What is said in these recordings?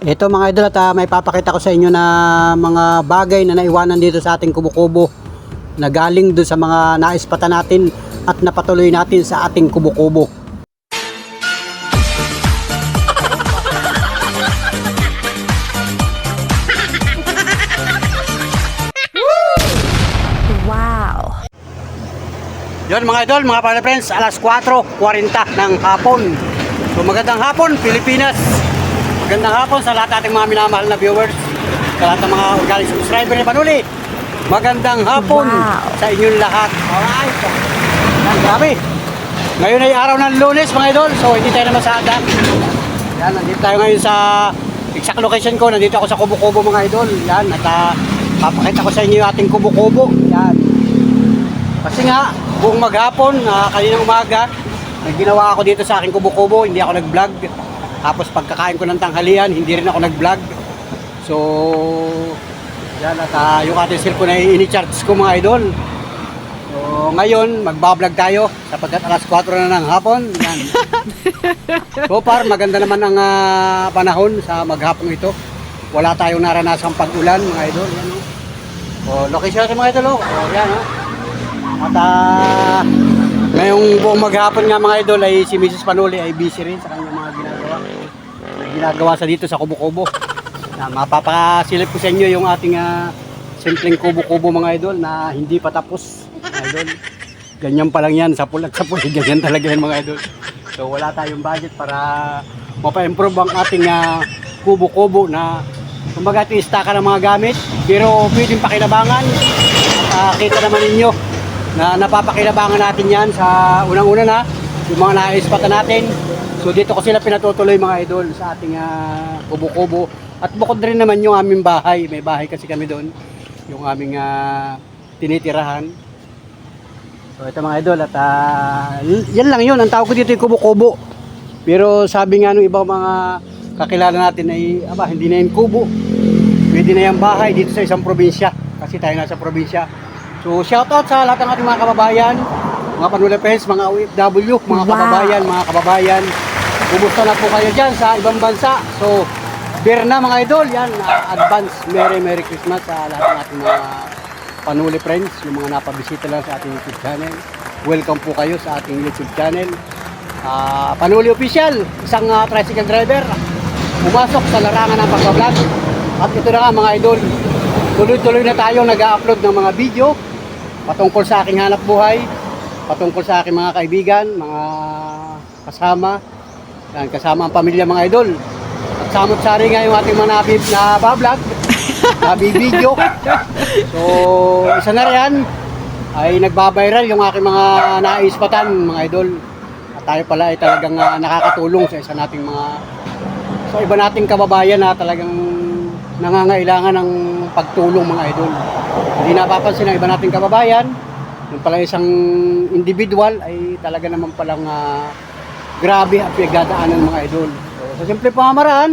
Ito mga idol at ah, may papakita ko sa inyo na mga bagay na naiwanan dito sa ating kubo-kubo na galing doon sa mga naispata natin at napatuloy natin sa ating kubo-kubo. Wow. Yon mga idol, mga pala friends, alas 4.40 ng hapon. So magandang hapon, Pilipinas. Magandang hapon sa lahat ating mga minamahal na viewers. Sa lahat ng mga organic subscriber ni Panuli. Magandang hapon Wow. sa inyong lahat. Alright. Grabe. Ngayon ay araw ng lunes mga idol, so hindi tayo na masada. Yan, nandito tayo ngayon sa exact location ko. Nandito ako sa Kubo-Kubo mga idol. Yan, at ah, papakita ko sa inyo yung ating Kubo-Kubo. Yan. Kasi nga, buong maghapon, uh, kaninang umaga, may ginawa ako dito sa aking kubo-kubo, hindi ako nag-vlog. Tapos pagkakain ko ng tanghalian, hindi rin ako nag-vlog. So, yan at ah, yung ating cellphone ay ini-charge ko mga idol. So, ngayon, magbablog tayo sapagkat alas 4 na ng hapon. Yan. so far, maganda naman ang ah, panahon sa maghapon ito. Wala tayong naranasang pag-ulan mga idol. Yan, oh. Oh, location natin mga idol. Oh. Oh, yan, oh. At ah, ngayong buong maghapon nga mga idol ay si Mrs. Panuli ay busy rin sa kanyang mga ginagawa. Ginagawa sa dito sa kubo-kubo. Na mapapakasilip ko sa inyo yung ating ah, simpleng kubo-kubo mga idol na hindi pa tapos. Idol. Ganyan pa lang yan, sa pulag sa pulag, ganyan talaga yan mga idol. So wala tayong budget para mapa-improve ang ating ah, kubo-kubo na kumbaga tista ka ng mga gamit pero pwedeng pakilabangan Ah, kita naman ninyo na napapakinabangan natin yan sa unang-una na yung mga naispata natin. So dito ko sila pinatutuloy mga idol sa ating ah, kubo-kubo. At bukod rin naman yung aming bahay. May bahay kasi kami doon. Yung aming ah, tinitirahan. So ito mga idol at y- yan lang yun. Ang tawag ko dito yung kubo-kubo. Pero sabi nga nung ibang mga kakilala natin ay aba hindi na yung kubo. Pwede na yung bahay dito sa isang probinsya. Kasi tayo nasa probinsya. So shoutout sa lahat ng ating mga kababayan mga Panula Friends, mga OFW, mga Wow. kababayan, mga kababayan. Kumusta na po kayo dyan sa ibang bansa? So beer na mga idol. Yan ah, advance Merry Merry Christmas sa lahat ng ating mga Panuli Friends yung mga napabisita lang sa ating YouTube channel. Welcome po kayo sa ating YouTube channel. Ah, Panuli Official, isang ah, tricycle driver, pumasok sa larangan ng pagbablog. At ito na nga mga idol, tuloy-tuloy na tayo nag-upload ng mga video patungkol sa aking hanap buhay, patungkol sa aking mga kaibigan, mga kasama, yan, kasama ang pamilya mga idol. At samot-sari nga yung ating mga nabi, na vlog, nabi-video. So, isa na riyan, ay nagbabiral yung aking mga naispatan mga idol. At tayo pala ay talagang ah, nakakatulong sa isa nating mga sa iba nating kababayan na talagang nangangailangan ng pagtulong mga idol. Hindi napapansin ng iba nating kababayan, yung pala isang individual ay talaga naman palang ah, grabe ang pinagdadaanan ng mga idol. So, sa simpleng pamamaraan,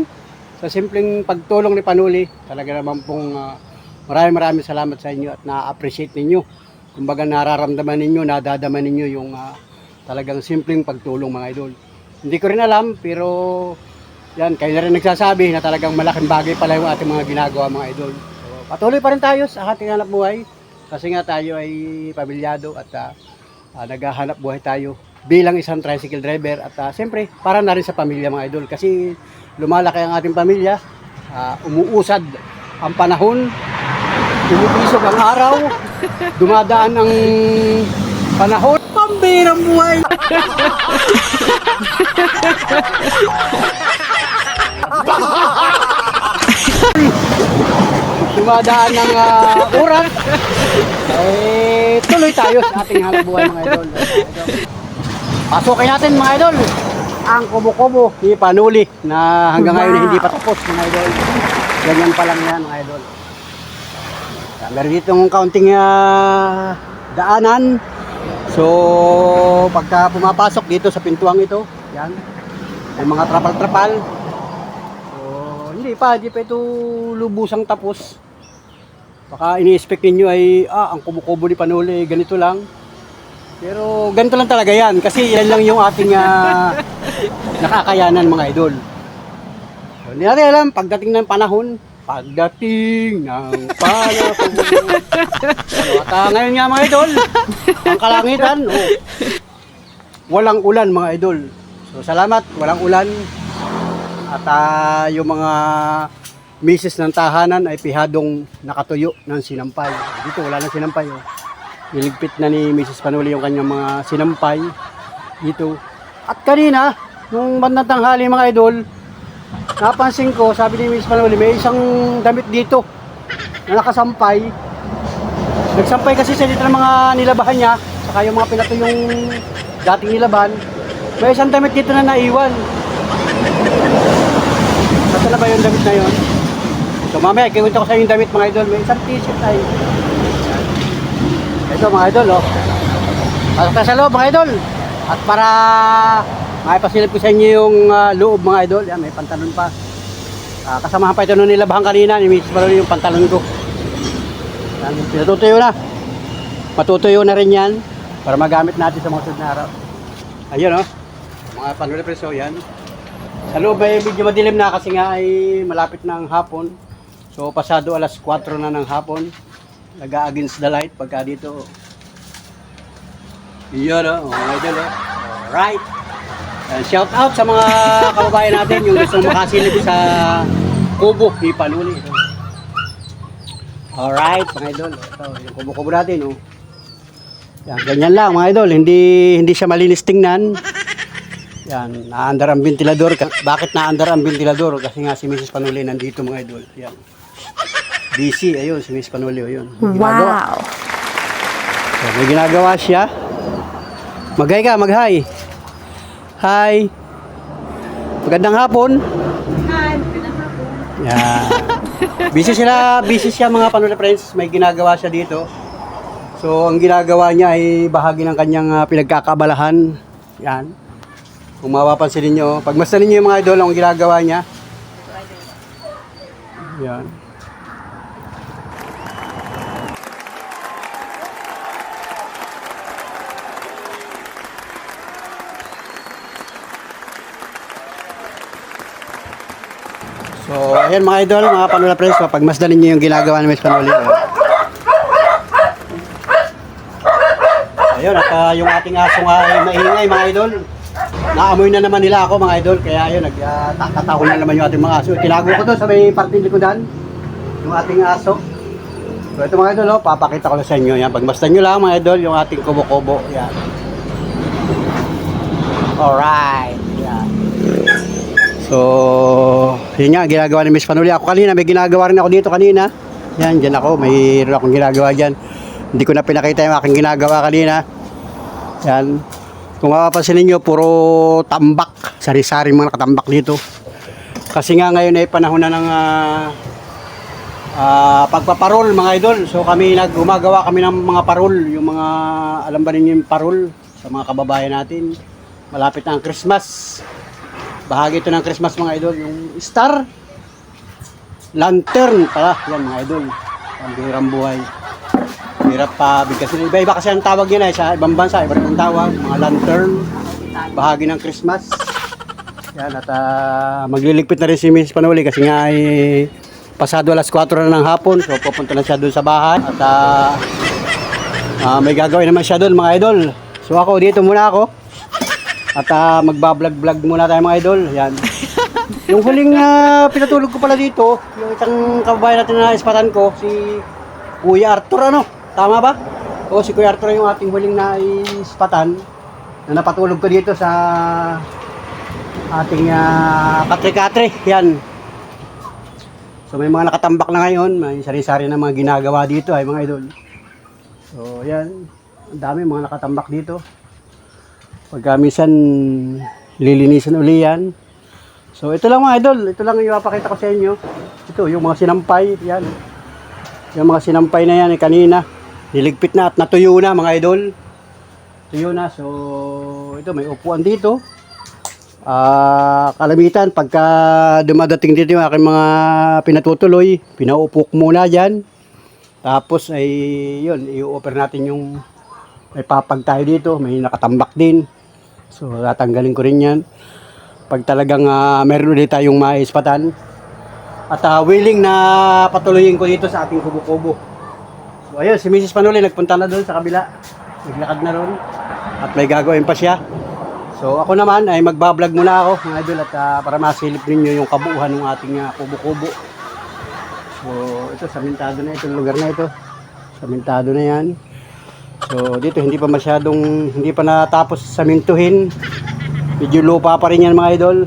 sa simpleng pagtulong ni Panuli, talaga naman pong ah, maraming maraming salamat sa inyo at na-appreciate ninyo. Kumbaga nararamdaman ninyo, nadadaman ninyo yung ah, talagang simpleng pagtulong mga idol. Hindi ko rin alam pero yan, kayo na rin nagsasabi na talagang malaking bagay pala yung ating mga ginagawa mga idol. So, patuloy pa rin tayo sa ating hanap buhay kasi nga tayo ay pamilyado at ah, ah, naghahanap buhay tayo bilang isang tricycle driver at ah, siyempre para na rin sa pamilya mga idol kasi lumalaki ang ating pamilya, ah, umuusad ang panahon, Tumutisog ang araw, dumadaan ang panahon. Pambirang buhay! dumadaan ng ah, oras, eh, tuloy tayo sa ating hanap buhay mga idol. Pasukin natin mga idol ang kubo-kubo ni Panuli na hanggang ngayon Wow. hindi pa tapos mga idol. Ganyan pa lang yan mga idol. Meron dito ng kaunting ah, daanan. So, pagka pumapasok dito sa pintuang ito, yan, may mga trapal-trapal. So, hindi pa, hindi pa ito lubusang tapos. Baka ini-expect ninyo ay, ah, ang kubo-kubo ni Panuli, ganito lang. Pero ganito lang talaga yan, kasi yan lang yung ating ah, nakakayanan mga idol. So, Hindi natin alam, pagdating ng panahon, pagdating ng panahon. Ano, at ah, ngayon nga mga idol, ang kalangitan, oh, walang ulan mga idol. So salamat, walang ulan. At ah, yung mga misis ng tahanan ay pihadong nakatuyo ng sinampay. Dito wala nang sinampay. Oh. Niligpit na ni Mrs. Panuli yung kanyang mga sinampay dito. At kanina, nung bandang tanghali mga idol, napansin ko, sabi ni Mrs. Panuli, may isang damit dito na nakasampay. Nagsampay kasi siya dito ng mga nilabahan niya, saka yung mga pinato yung dating nilaban. May isang damit dito na naiwan. Saan na ba yung damit na yun? So mamaya, kikwento ko sa yung damit mga idol. May isang t-shirt ay. Ito mga idol, oh. Pasok tayo sa loob mga idol. At para maipasilip ko sa inyo yung ah, loob mga idol. Yan, may pantalon pa. Ah, kasamahan pa ito nung nilabahan kanina. Ni Mrs. Balon yung pantalon ko. Yan, pinatutuyo na. Matutuyo na rin yan para magamit natin sa mga sunod na araw. Ayun oh. Mga panuli preso yan. Sa loob ay medyo madilim na kasi nga ay malapit ang hapon. So pasado alas 4 na ng hapon. Nag-against the light pagka dito. Yun oh, mga idol oh. Alright. Uh, shout out sa mga kababayan natin yung gusto makasilip sa kubo ni Panuli. Alright, mga idol. Ito, yung kubo-kubo natin, oh. Yan, ganyan lang, mga idol. Hindi, hindi siya malinis tingnan. Yan, naandar ang ventilador. Bakit naandar ang ventilador? Kasi nga si Mrs. Panuli nandito, mga idol. Yan. Busy, ayun, si Mrs. Panuli, oh, yun. Wow. So, may ginagawa siya. Mag-hi ka, mag-hi. Hi. Magandang hapon. Hi, magandang hapon. Yan. busy sila, busy siya mga panula friends. May ginagawa siya dito. So, ang ginagawa niya ay bahagi ng kanyang ah, pinagkakabalahan. Yan. Kung mapapansin ninyo, pagmasdan ninyo yung mga idol, ang ginagawa niya. Yan. So, ayan mga idol, mga panula friends, pagmasdan ninyo yung ginagawa ni Miss Panuli. Ayun, at ah, yung ating aso nga ay maingay mga idol. Naamoy na naman nila ako mga idol, kaya ayun, nagtatahol na naman yung ating mga aso. Tinago ko doon sa may parting likodan, yung ating aso. So ito mga idol, oh, papakita ko lang sa inyo. Yan, pagmasdan nyo lang mga idol, yung ating kubo-kubo. Yan. Alright. So, yun nga, ginagawa ni Miss Panuli. Ako kanina, may ginagawa rin ako dito kanina. Yan, dyan ako, mayroon akong ginagawa dyan. Hindi ko na pinakita yung aking ginagawa kanina. Yan. Kung mapapansin ninyo, puro tambak. Sari-sari mga nakatambak dito. Kasi nga ngayon ay panahon na ng ah, ah, pagpaparol mga idol. So kami naggumagawa kami ng mga parol. Yung mga, alam ba ninyo yung parol sa mga kababayan natin. Malapit na ang Christmas. Bahagi ito ng Christmas mga idol. Yung star. Lantern pala. Yan mga idol. Ang bihirang buhay. Hirap pa bigkasin. Iba-iba kasi ang tawag yun eh. Sa ibang bansa, iba rin tawag. Mga lantern. Bahagi ng Christmas. Yan at ah, magliligpit na rin si Miss Panuli kasi nga ay pasado alas 4 na ng hapon. So pupunta na siya doon sa bahay. At ah, ah, may gagawin naman siya doon mga idol. So ako dito muna ako. At ah, magbablog-vlog muna tayo mga idol. Yan. Yung huling ah, pinatulog ko pala dito, yung isang kababayan natin na ispatan ko, si Kuya Arthur ano? Tama ba? O si Kuya Arthur yung ating huling na ispatan na napatulog ko dito sa ating uh, katre-katre. Yan. So may mga nakatambak na ngayon, may sari-sari na mga ginagawa dito ay mga idol. So yan, ang dami mga nakatambak dito. Pagka minsan lilinisan uli yan. So ito lang mga idol, ito lang yung ipapakita ko sa inyo. Ito, yung mga sinampay, yan. Yung mga sinampay na yan eh, kanina. Niligpit na at natuyo na mga idol. Tuyo na. So ito, may upuan dito. Ah, kalamitan pagka dumadating dito yung aking mga pinatutuloy, pinaupo ko muna diyan. Tapos ay yun, i-offer natin yung may papag tayo dito, may nakatambak din. So tatanggalin ko rin 'yan. Pag talagang ah, meron ulit tayong maispatan, at ah, willing na patuloyin ko dito sa ating kubo-kubo. So ayun, si Mrs. Panuli nagpunta na doon sa kabila. Naglakad na doon. At may gagawin pa siya. So ako naman ay magbablog muna ako mga idol at ah, para masilip ninyo yung kabuuhan ng ating ah, kubo-kubo. So ito, samentado na itong lugar na ito. Samentado na yan. So dito hindi pa masyadong, hindi pa natapos samintuhin. Medyo lupa pa rin yan mga idol.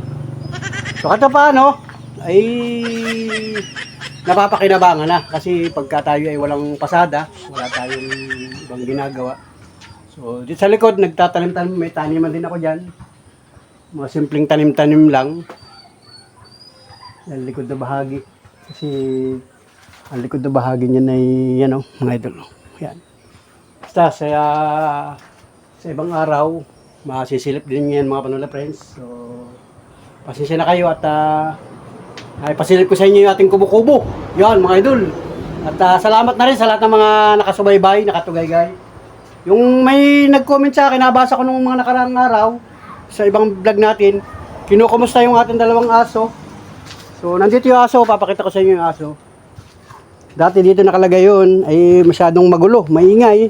So kada paano ay napapakinabangan na kasi pagka tayo ay walang pasada, wala tayong ibang ginagawa. So dito sa likod nagtatanim-tanim, may taniman din ako diyan. Mga simpleng tanim-tanim lang. Yan likod na bahagi. Kasi ang likod na bahagi niyan ay yan oh, mga idol. Yan. Basta sa sa ibang araw, masisilip din yan mga panula friends. So pasensya na kayo at ah, ay pasilip ko sa inyo yung ating kubo-kubo. Yan mga idol. At ah, salamat na rin sa lahat ng mga nakasubaybay, nakatugaygay. Yung may nag-comment sa akin, nabasa ko nung mga nakaraang araw sa ibang vlog natin, kinukumusta yung ating dalawang aso. So, nandito yung aso, papakita ko sa inyo yung aso. Dati dito nakalagay yun, ay masyadong magulo, maingay.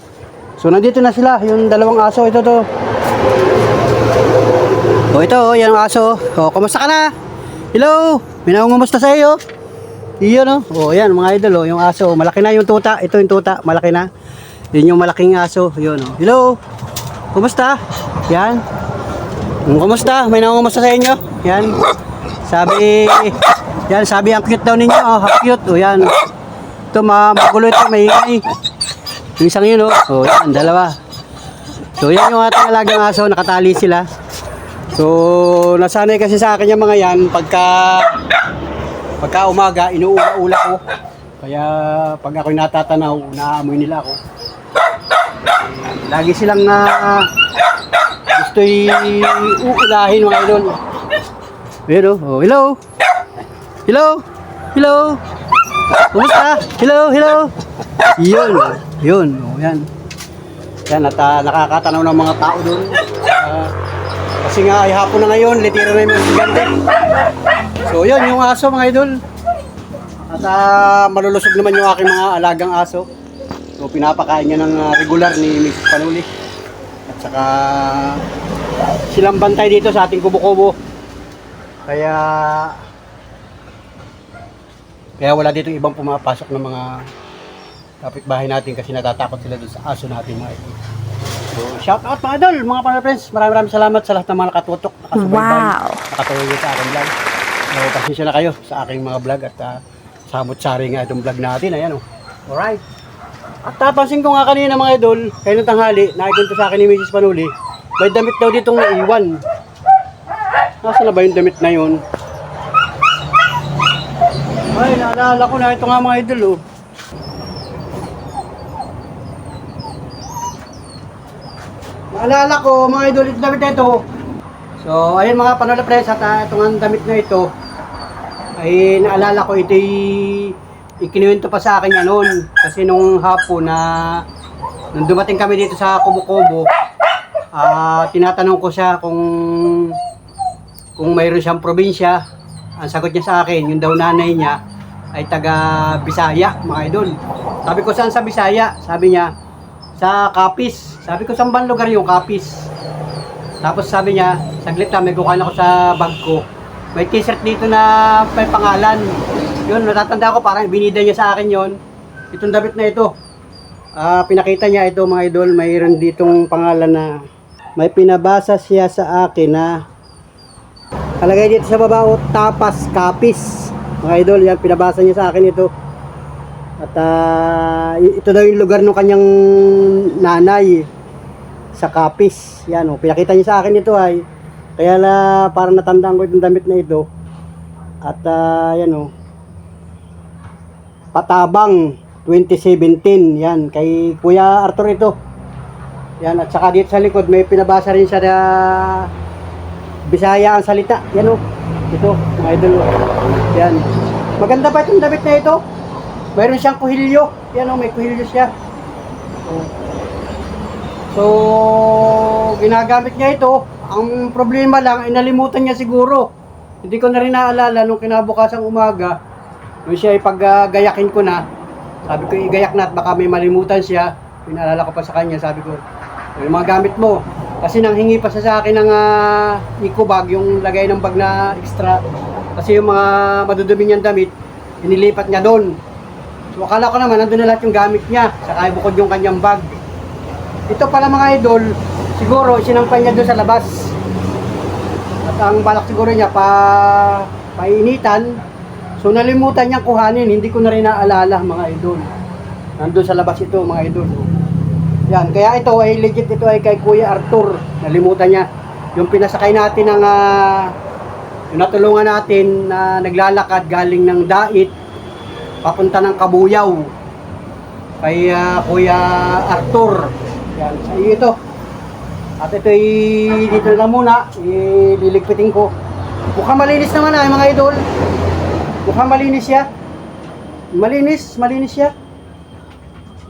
So, nandito na sila, yung dalawang aso, ito to. O ito, oh, yan ang aso. O, kumusta ka na? Hello, may nangungumusta sa iyo. Iyon no. O yan mga idol oh, yung aso. Malaki na yung tuta. Ito yung tuta, malaki na. Yun yung malaking aso. Yun oh. Hello. Kumusta? Yan. Kumusta? May nangungumusta sa inyo? Yan. Sabi, yan, sabi ang cute daw ninyo. Oh, cute. O yan. Ito, ma magulo ito, may ingay. Yung isang yun, oh. O, yan, dalawa. So, yan yung ating alagang aso. Nakatali sila. So, nasanay kasi sa akin yung mga yan pagka pagka umaga, inuula-ula ko. Kaya pag ako'y natatanaw, naamoy nila ako. Lagi silang na gusto'y uulahin mga idol. Pero, oh, hello. Hello. Hello. Kumusta? Hello, hello. Yun. Yun. Oh, yan. Yan, at ah, nakakatanaw ng mga tao doon. Ah, kasi nga ay hapon na ngayon, litira na yung gigante. So yun, yung aso mga idol. At ah, malulusog naman yung aking mga alagang aso. So pinapakain niya ng ah, regular ni Mrs. Panuli. At saka silang bantay dito sa ating kubo-kubo. Kaya kaya wala dito ibang pumapasok ng mga kapitbahay natin kasi natatakot sila doon sa aso natin mga idol. So, shout out mga idol, mga pana friends. Maraming maraming salamat sa lahat ng mga nakatutok, nakasubaybay, Wow. nakatuloy sa aking vlog. So, pasensya na kayo sa aking mga vlog at uh, samot-sari nga itong vlog natin. Ayan o. Alright. At tapansin ko nga kanina mga idol, kayo ng tanghali, nakikunto sa akin ni Mrs. Panuli, may damit daw ditong naiwan. Nasaan na ba yung damit na yun? Ay, naalala ko na ito nga mga idol oh. Naalala ko mga idol ito damit ito. So, ayun mga panola press at uh, itong damit na ito ay naalala ko ito ikinuwento pa sa akin yan noon kasi nung hapon na nung dumating kami dito sa Kubo-Kubo ah tinatanong ko siya kung kung mayroon siyang probinsya ang sagot niya sa akin yung daw nanay niya ay taga Bisaya mga idol sabi ko saan sa Bisaya sabi niya sa Kapis sabi ko saan bang lugar yung Kapis tapos sabi niya, saglit lang, may kukuha ako sa bag ko. May t-shirt dito na may pangalan. Yun, natatanda ko, parang binida niya sa akin yon. Itong damit na ito. Ah, pinakita niya ito mga idol, mayroon ditong pangalan na may pinabasa siya sa akin na kalagay dito sa baba o tapas kapis. Mga idol, yan pinabasa niya sa akin ito. At ah, ito daw yung lugar ng kanyang nanay sa kapis. Yan o, pinakita niya sa akin ito ay. Kaya la, parang natandaan ko itong damit na ito. At ah, yan o. Patabang 2017. Yan, kay Kuya Arthur ito. Yan, at saka dito sa likod may pinabasa rin siya na Bisaya ang salita. Yan o. Ito, mga idol. Yan. Maganda pa itong damit na ito. Mayroon siyang kuhilyo. Yan o, may kuhilyo siya. Oh. So, ginagamit niya ito. Ang problema lang, ay nalimutan niya siguro. Hindi ko na rin naalala nung kinabukasang umaga. Nung siya ay paggayakin ko na, sabi ko igayak na at baka may malimutan siya. Pinaalala ko pa sa kanya, sabi ko, yung mga gamit mo. Kasi nang hingi pa siya sa akin ng uh, eco bag, yung lagay ng bag na extra. Kasi yung mga madudumi niyang damit, inilipat niya doon. So akala ko naman, nandun na lahat yung gamit niya. Saka bukod yung kanyang bag. Ito pala mga idol, siguro sinampay niya doon sa labas. At ang balak siguro niya pa painitan. So nalimutan niyang kuhanin, hindi ko na rin naalala mga idol. Nandun sa labas ito mga idol. Yan, kaya ito ay legit ito ay kay Kuya Arthur. Nalimutan niya. Yung pinasakay natin ng ah, yung natulungan natin na naglalakad galing ng Dait papunta ng Kabuyaw kay ah, Kuya Arthur. Yan, sa ito. At ito ay dito na muna, ililigpitin ko. Mukhang malinis naman ay mga idol. Mukhang malinis siya. Malinis, malinis siya.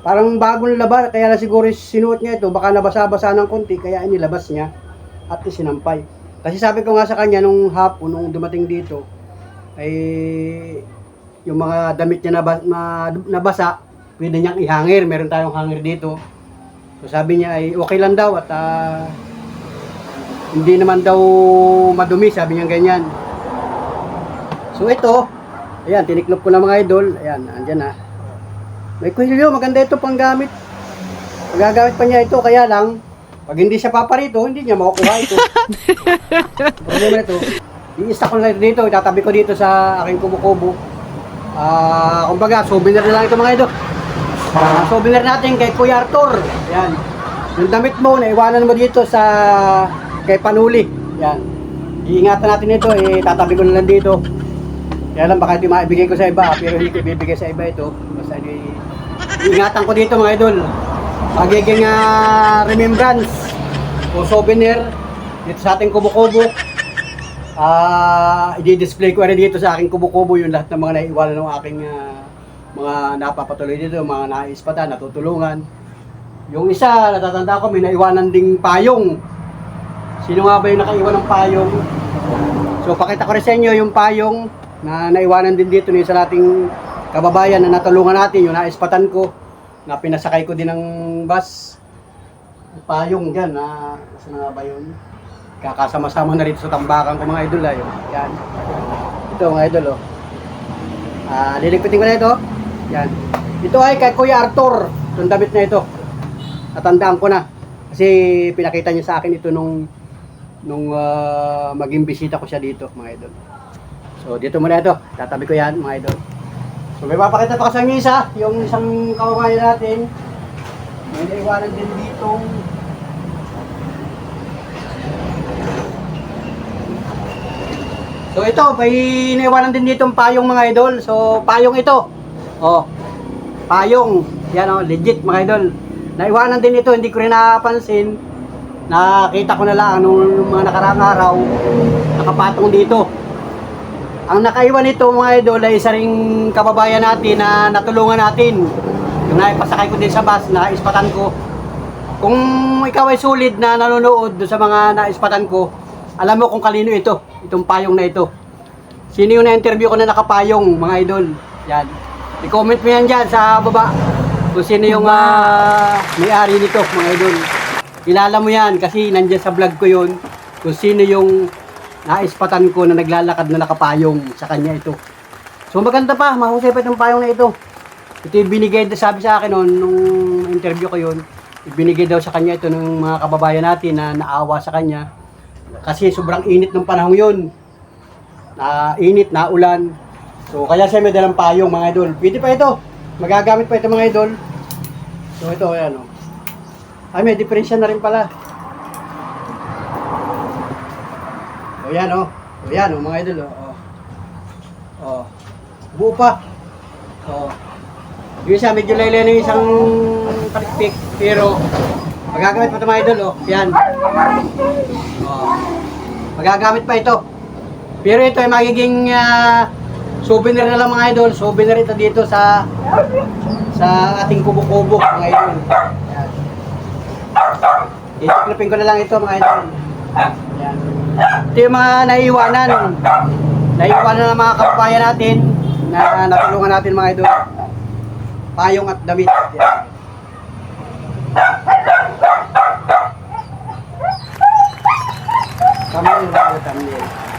Parang bagong laba, kaya na siguro sinuot niya ito, baka nabasa-basa ng konti, kaya inilabas niya at sinampay. Kasi sabi ko nga sa kanya nung hapon, nung dumating dito, ay yung mga damit niya naba, na, nabasa, pwede niyang ihangir. Meron tayong hangir dito. So sabi niya ay okay lang daw at ah, hindi naman daw madumi, sabi niya ganyan. So ito, ayan, tiniklop ko na mga idol. Ayan, andyan na. May kuhilyo, maganda ito pang gamit. Magagamit pa niya ito, kaya lang, pag hindi siya paparito, hindi niya makukuha ito. Problema ito. I-stack ko na dito, itatabi ko dito sa aking kubo-kubo. Ah, kumbaga, souvenir na lang ito mga idol. Ah, souvenir natin kay Kuya Arthur. Yan. Yung damit mo, naiwanan mo dito sa kay Panuli. Yan. Iingatan natin ito, eh, tatabi ko na lang dito. Kaya lang baka hindi maibigay ko sa iba, pero hindi ko ibibigay sa iba ito. Basta di, iingatan ko dito mga idol. Magiging ah, remembrance o souvenir dito sa ating kubo-kubo. Ah, i-display ko rin dito sa aking kubo-kubo yung lahat ng mga naiiwanan ng aking ah, mga napapatuloy dito, mga naispatan, natutulungan. Yung isa, natatanda ko, may naiwanan ding payong. Sino nga ba yung nakaiwan ng payong? So, pakita ko rin sa inyo yung payong na naiwanan din dito ni sa ating kababayan na natulungan natin, yung naispatan ko, na pinasakay ko din ng bus. Payong dyan, na, saan nga ba yun? Kakasama-sama na rito sa tambakan ko mga idol ayo. Yan. Ito mga idol oh. Ah, liligpitin ko na ito. Yan. Ito ay kay Kuya Arthur. Itong damit na ito. Natandaan ko na. Kasi pinakita niya sa akin ito nung nung ah, maging bisita ko siya dito, mga idol. So, dito muna ito. Tatabi ko yan, mga idol. So, may papakita pa kasi ang isa, yung isang kawabayan natin. May naiwanan din ditong So ito, may naiwanan din ditong payong mga idol. So payong ito. Oh. Payong. Yan oh, legit mga idol. Naiwanan din ito, hindi ko rin napansin. Nakita ko na lang nung mga nakaraang araw nakapatong dito. Ang nakaiwan nito mga idol ay isa ring kababayan natin na natulungan natin. Yung naipasakay ko din sa bus, naispatan ko. Kung ikaw ay sulit na nanonood sa mga naispatan ko, alam mo kung kanino ito, itong payong na ito. Sino yung na-interview ko na nakapayong, mga idol? Yan. I-comment mo yan dyan sa baba. Kung sino yung ah, may-ari nito, mga idol. Kilala mo yan kasi nandyan sa vlog ko yun. Kung sino yung naispatan ko na naglalakad na nakapayong sa kanya ito. So maganda pa, mahusay pa itong payong na ito. Ito yung binigay, sabi sa akin noon, nung interview ko yun, ibinigay daw sa kanya ito ng mga kababayan natin na naawa sa kanya. Kasi sobrang init ng panahon yun. Na init, na ulan. So kaya siya may dalang payong mga idol. Pwede pa ito. Magagamit pa ito mga idol. So ito, ayan o. Ay, may diferensya na rin pala. O yan o. O yan o mga idol o. O. o. Buo pa. O. Yung isa, medyo laylay ng isang palikpik. Pero, magagamit pa ito mga idol o. Yan. O. Magagamit pa ito. Pero ito ay magiging ah, souvenir na lang mga idol. Souvenir ito dito sa sa ating kubo-kubo mga idol. Yan. Itiklipin ko na lang ito mga idol. Ito yung mga naiiwanan. Naiiwanan ng mga kababayan natin na natulungan natin mga idol. Payong at damit. Thumbnail ba yung thumbnail?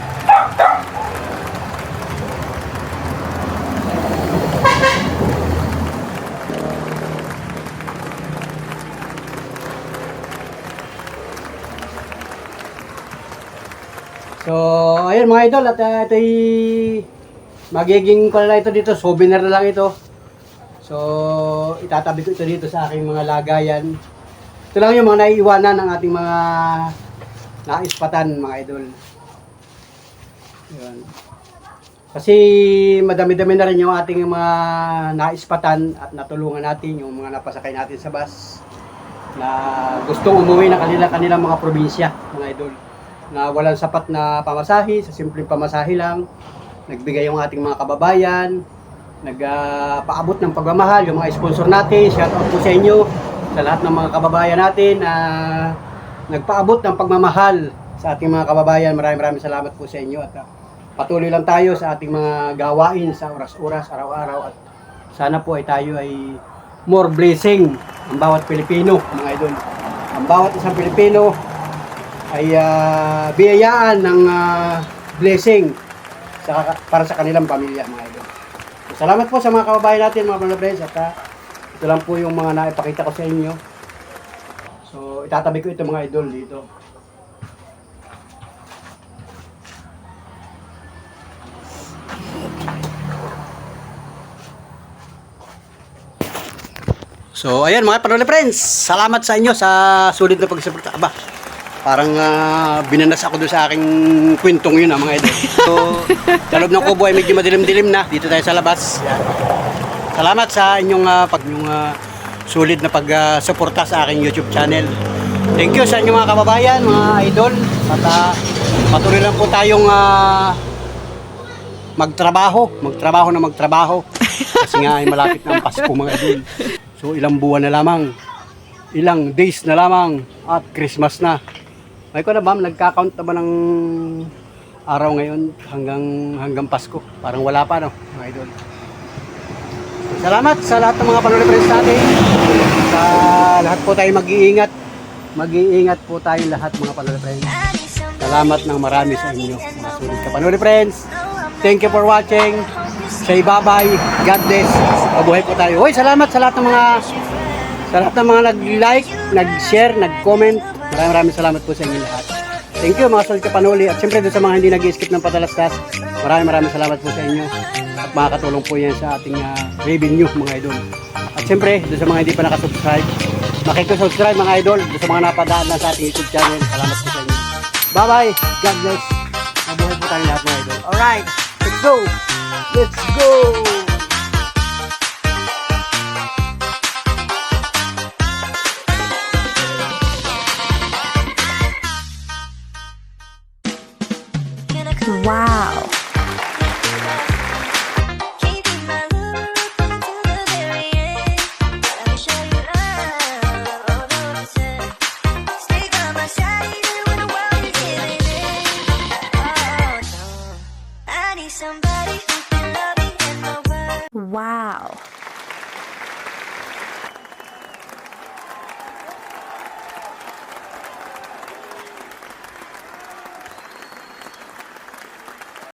Ayun mga idol, at uh, ito'y magiging ko na ito dito, souvenir na lang ito. So, itatabi ko ito dito sa aking mga lagayan. Ito lang yung mga naiiwanan ng ating mga naispatan, mga idol. Yun. Kasi madami-dami na rin yung ating mga naispatan at natulungan natin yung mga napasakay natin sa bus na gustong umuwi ng kanila kanilang mga probinsya, mga idol na walang sapat na pamasahe, sa simpleng pamasahe lang. Nagbigay yung ating mga kababayan, nagpaabot ng pagmamahal, yung mga sponsor natin, shout out po sa inyo, sa lahat ng mga kababayan natin na nagpaabot ng pagmamahal sa ating mga kababayan. Maraming maraming salamat po sa inyo at ah, patuloy lang tayo sa ating mga gawain sa oras-oras, araw-araw at sana po ay tayo ay more blessing ang bawat Pilipino, mga idol. Ang bawat isang Pilipino ay ah, biyayaan ng ah, blessing sa, para sa kanilang pamilya, mga idol. So, salamat po sa mga kababayan natin, mga mga friends, at ah, ito lang po yung mga naipakita ko sa inyo. So, itatabi ko ito mga idol dito. So, ayan mga panole friends, salamat sa inyo sa sulit na pagsuporta. Aba, parang ah, binanas ako doon sa aking kwentong yun ah, mga idol. So, sa loob ng kubo ay medyo madilim-dilim na. Dito tayo sa labas. Yan. Salamat sa inyong ah, pag yung ah, sulit na pag-suporta sa aking YouTube channel. Thank you sa inyong mga kababayan, mga idol. At ah, patuloy lang po tayong ah, magtrabaho, magtrabaho na magtrabaho. Kasi nga ay malapit na ang Pasko mga idol. So ilang buwan na lamang, ilang days na lamang at Christmas na. May ko na ba, nagka-count na ba ng araw ngayon hanggang hanggang Pasko? Parang wala pa no, mga idol. Salamat sa lahat ng mga panonood friends natin. Sa lahat po tayo mag-iingat. Mag-iingat po tayo lahat mga panonood. Salamat ng marami sa inyo, mga ka panonood friends. Thank you for watching. Say bye-bye. God bless. Mabuhay po tayo. Hoy, salamat sa lahat ng mga sa lahat ng mga nag-like, nag-share, nag-comment. Maraming maraming salamat po sa inyo lahat. Thank you mga sulit ka panuli. At syempre doon sa mga hindi nag-skip ng padalastas, maraming maraming salamat po sa inyo. At makakatulong po yan sa ating ah, revenue mga idol. At syempre, doon sa mga hindi pa nakasubscribe, makikisubscribe mga idol. Doon sa mga napadaan na sa ating YouTube channel, salamat po sa inyo. Bye-bye. God bless. Mabuhay po tayo lahat mga idol. Alright, let's go. Let's go.